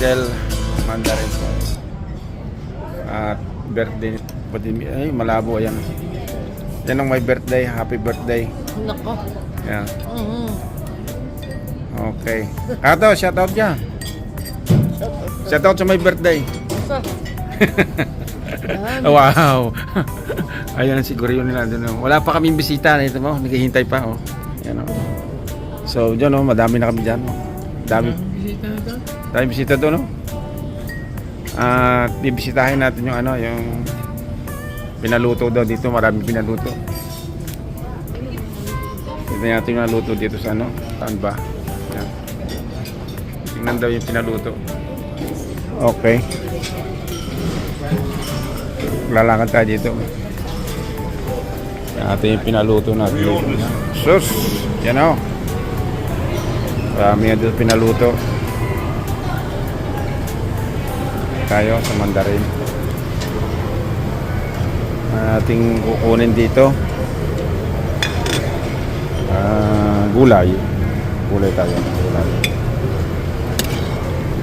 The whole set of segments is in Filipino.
Rexdel Mandarin. At birthday pa din. Ay, malabo yan. Yan ang my birthday. Happy birthday. Nako. Yan. Mm-hmm. Okay. Ato, shout out dyan. Shout out sa my birthday. wow. Ayan siguro yun nila. Dun. Wala pa kaming bisita. Ito mo, naghihintay pa. Oh. Yan, oh. So, dyan, oh, madami na kami dyan. Oh. Dami. Bisita Dami bisita doon, no? At bibisitahin natin yung ano, yung pinaluto daw dito. Maraming pinaluto. Tignan natin yung naluto dito sa ano. Saan ba? Yan. Tingnan daw yung pinaluto. Okay. Lalakad tayo dito. Yan natin yung pinaluto natin. Sus! Yan o. Marami na dito pinaluto. Tayo sa Mandarin. Ating kukunin dito. Ah, gulay. Gulay tayo. Gulay.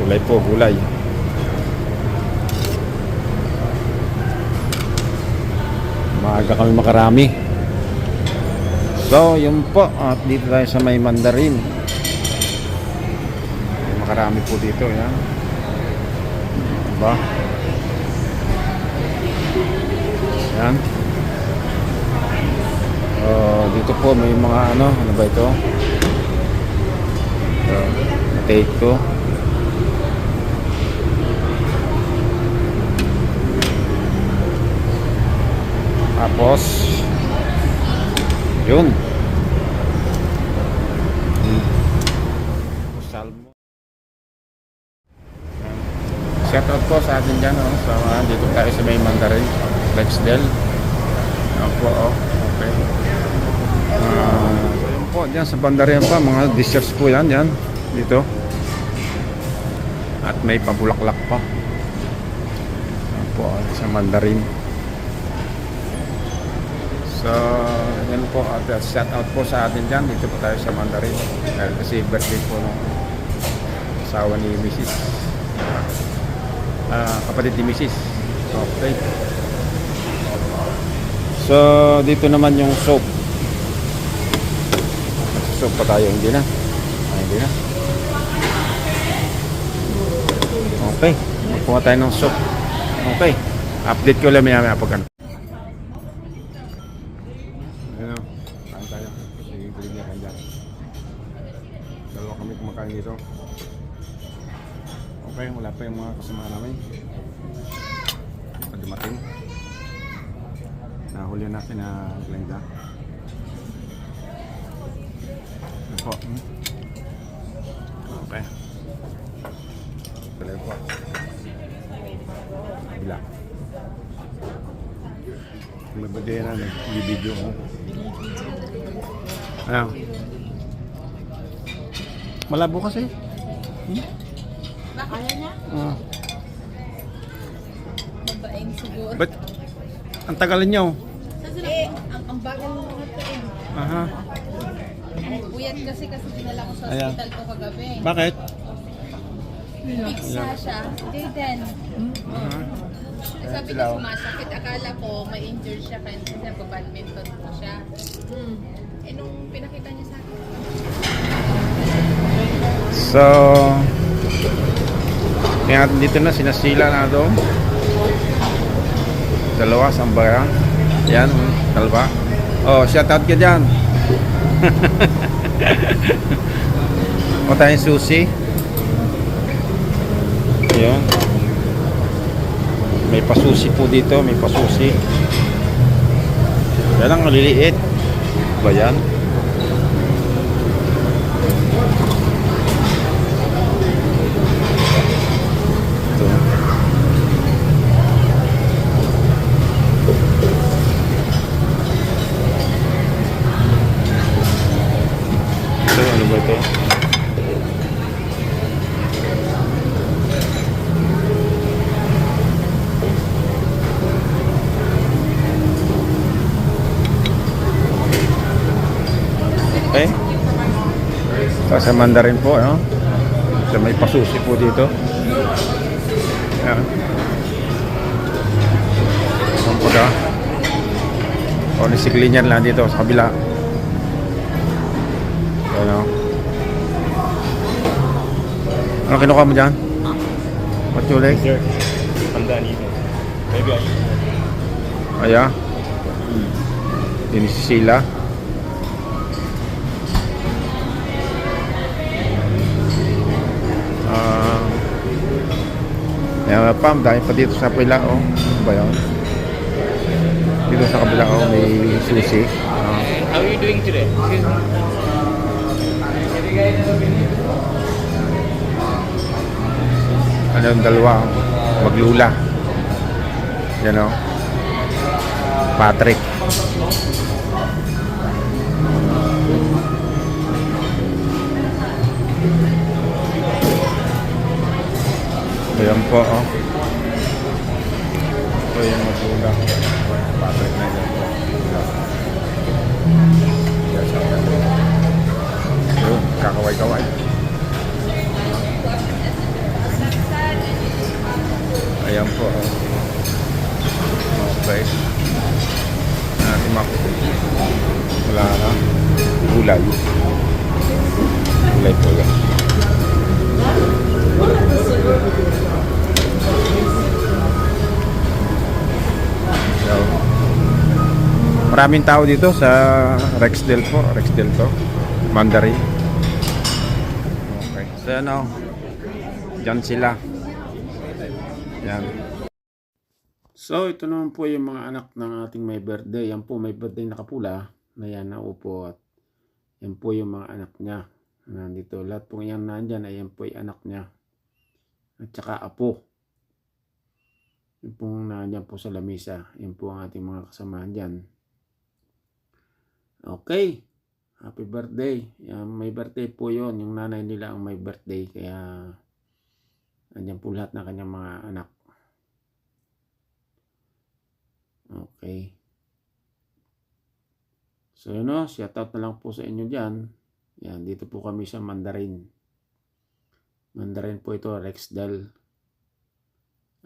Gulay po, gulay. Maaga kami makarami. So, yun po. At dito tayo sa may Mandarin. Makarami po dito. Yan. Diba? Yan. Oh, dito po may mga ano, ano ba ito? So, take ko. Tapos yun. Out po sa atin dyan, oh. So, ah, dito tayo sa may Mandarin, Rexdel. Yan po, oh. Okay. Ah, so yun po, dyan sa Mandarin pa, mga desserts po yan, yan. Dito. At may pabulaklak pa. Yan po, ah, sa Mandarin. So, yan po, at uh, shout out po sa atin dyan. Dito po tayo sa Mandarin. Kasi birthday po ng asawa ni Mrs. Ah, kapatid ni Mrs. Okay. So, dito naman yung soap. Soap pa tayo, hindi na. Ah, hindi na. Okay. Magkuha tayo ng soap. Okay. Update ko lang maya maya pag. Ano? Okay, wala pa yung mga kasama namin. Pag dumating. Nahuli na Glenda. Ano po? Hmm? Okay. Tuloy po. Bila. May badera nag-video ko. Ano? Malabo kasi. Kaya niya? Ah. Babaeng siguro. Ba't ang tagalin niyo? Eh, ang, ang bagal ng mga to eh. Aha. Puyat kasi kasi dinala ko sa Ayan. hospital ko kagabi. Bakit? Pigsa siya. Jaden. Aha. Sabi niya sumasakit. Akala ko may injured siya kaya kasi nagpa-badminton po siya. Hmm. Eh nung pinakita niya sa akin, So, kaya dito na sinasila na doon. Dalawa, sambara. Yan, dalawa. Oh, shout out ka dyan. o tayong susi. Yan. May pasusi po dito, may pasusi. Yan ang maliliit. Ba yan? Ito. Ito, ano ba ito? Okay. Sa Mandarin po, no? So, may pasusi po dito. Yan. Kumbaga, o nisiglinyan lang dito sa kabila. Ano? Ano kinuha mo dyan? What you like? Sir, handa dito. Maybe I Aya. Ini si Yan pam, dahil pa dito sa kabila oh. Ano ba yun? Dito sa kabila oh, may susi. Ah. How are you doing today? Excuse me. ano yung dalawa maglula yan o Patrick ayan po oh ito yung maglula Patrick na yan po Yes, okay. Yun, kakaway-kaway Ayan po. oh. Okay. Natin makukuha. Wala na. Gulay. Gulay po yan. Maraming tao dito sa Rexdale po. Rexdale to. Mandarin. Okay. So, ano. Diyan sila. Yan. So, ito naman po yung mga anak ng ating may birthday. Yan po, may birthday na kapula na yan na upo at yan po yung mga anak niya. Nandito, lahat po yan nandyan ay yan po yung anak niya. At saka apo. Yan po nandyan po sa lamisa. Yan po ang ating mga kasamahan dyan. Okay. Happy birthday. Yan, may birthday po yon Yung nanay nila ang may birthday. Kaya Andyan po lahat ng kanyang mga anak. Okay. So yun o, shout out na lang po sa inyo dyan. Yan, dito po kami sa Mandarin. Mandarin po ito, Rexdal.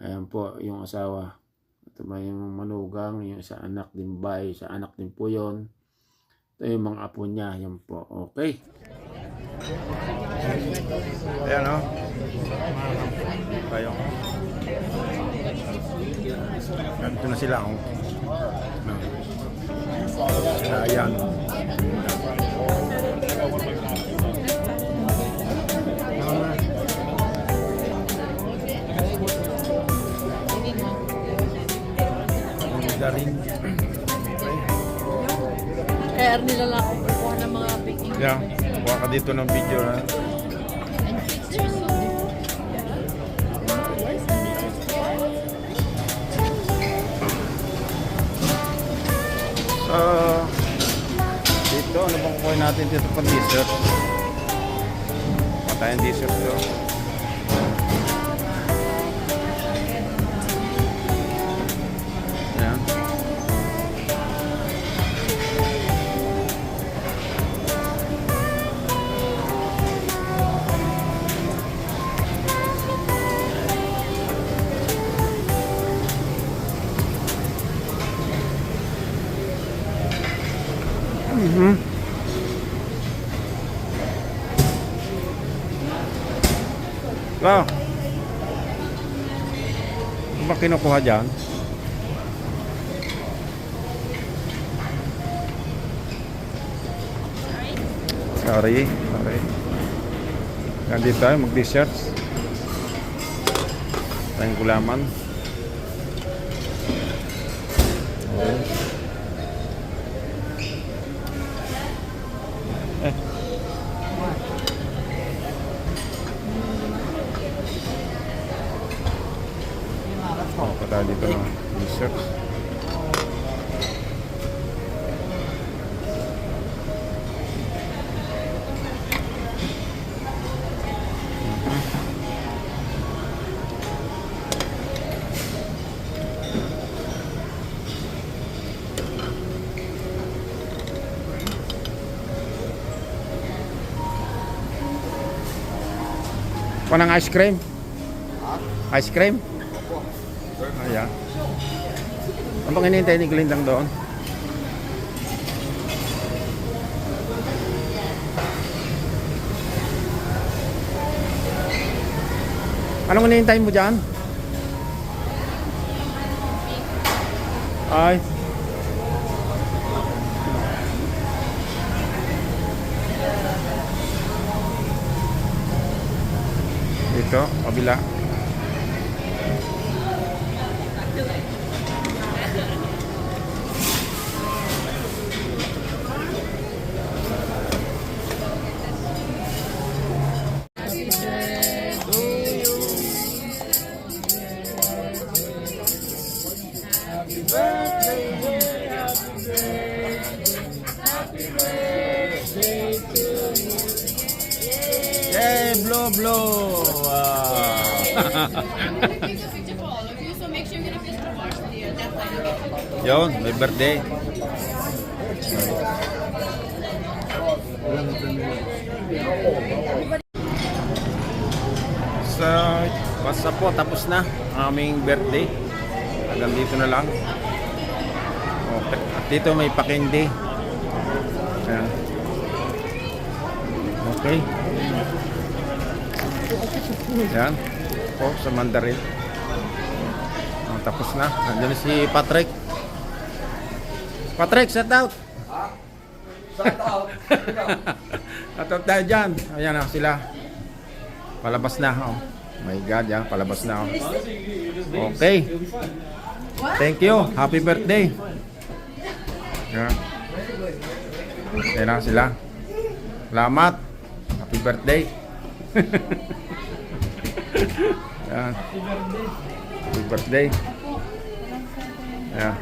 Ayan po yung asawa. Ito yung manugang, yung isa anak din ba, isa anak din po yon. Ito yung mga apo niya, yan po. Okay. Ayan o. Tayo. Ganito na sila. Oh. No. Ayan. Galing. Kaya nila lang ako kukuha ng mga baking Yeah. Kuha ka dito ng video na. So, dito, ano bang kukuha natin dito pang dessert? Patayin dessert to. Wow. Ano ba kinukuha dyan? Sorry. Sorry. Nandito tayo mag-desserts. Tayong gulaman. Okay. Panang ice cream? Ice cream? Ayan. Ano bang hinihintay ni Glendang doon? Anong hinihintay mo dyan? Ay. Dito, kabila. Yun, may birthday. So, basta po, tapos na ang aming birthday. Hanggang dito na lang. Okay. At dito may pakindi. Ayan. Okay. Yan. Po, sa Mandarin. Tapos na. Nandiyan na si Patrick. Patrick, set out. Shout out. At out tayo dyan. Ayan na sila. Palabas na. Oh. My God, yan. Palabas na. Oh. Okay. Thank you. Happy birthday. Yan. Ayan na sila. Salamat. Happy birthday. yan. Happy birthday. Yan.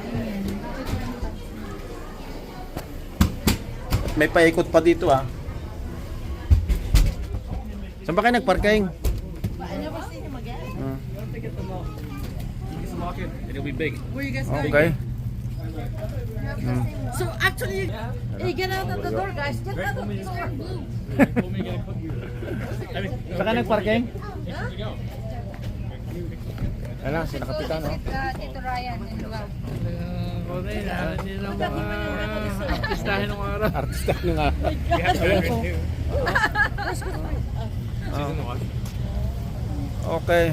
May paikot pa dito ah. Saan ba kayo nagparking? Ah, It'll be big. Where you guys going? okay. So actually, you get out of the door, guys. Get out of the door. Saan ka nagparking? Ano, si nakapitan oh. Uh, Tito Ryan and Rob. Artistahin ng araw. Artista nyo nga. Oh. Okay.